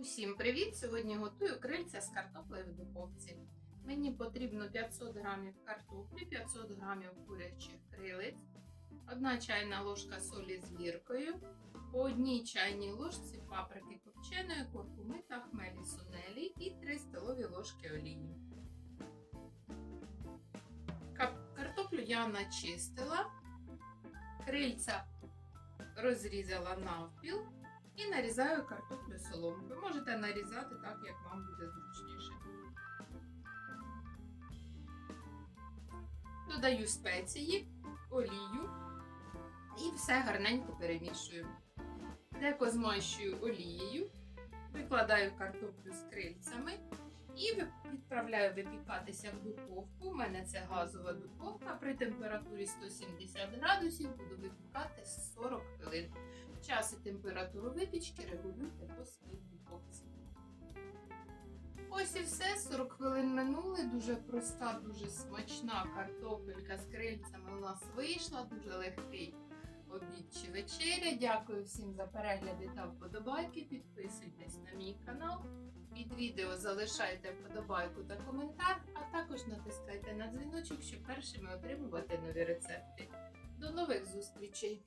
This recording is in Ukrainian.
Усім привіт! Сьогодні готую крильця з картоплею в духовці. Мені потрібно 500 г картоплі, 500 г курячих крилиць, 1 чайна ложка солі з гіркою, по одній чайній ложці паприки копченої, куркуми та хмелі сунелі і 3 столові ложки олії. Картоплю я начистила, крильця розрізала навпіл. І нарізаю картоплю соломкою. Можете нарізати так, як вам буде зручніше. Додаю спеції, олію і все гарненько перемішую. Деко змащую олією, викладаю картоплю з крильцями і відправляю випікатися в духовку. У мене це газова духовка. При температурі 170 градусів буду випікати 40 хвилин. Час і температуру випічки регулюйте по своїй духовці. Ось і все. 40 хвилин минули. Дуже проста, дуже смачна картопелька з крильцями у нас вийшла. Дуже легкий обід чи вечеря. Дякую всім за перегляди та вподобайки. Підписуйтесь на мій канал. Під відео залишайте вподобайку та коментар, а також натискайте на дзвіночок, щоб першими отримувати нові рецепти. До нових зустрічей!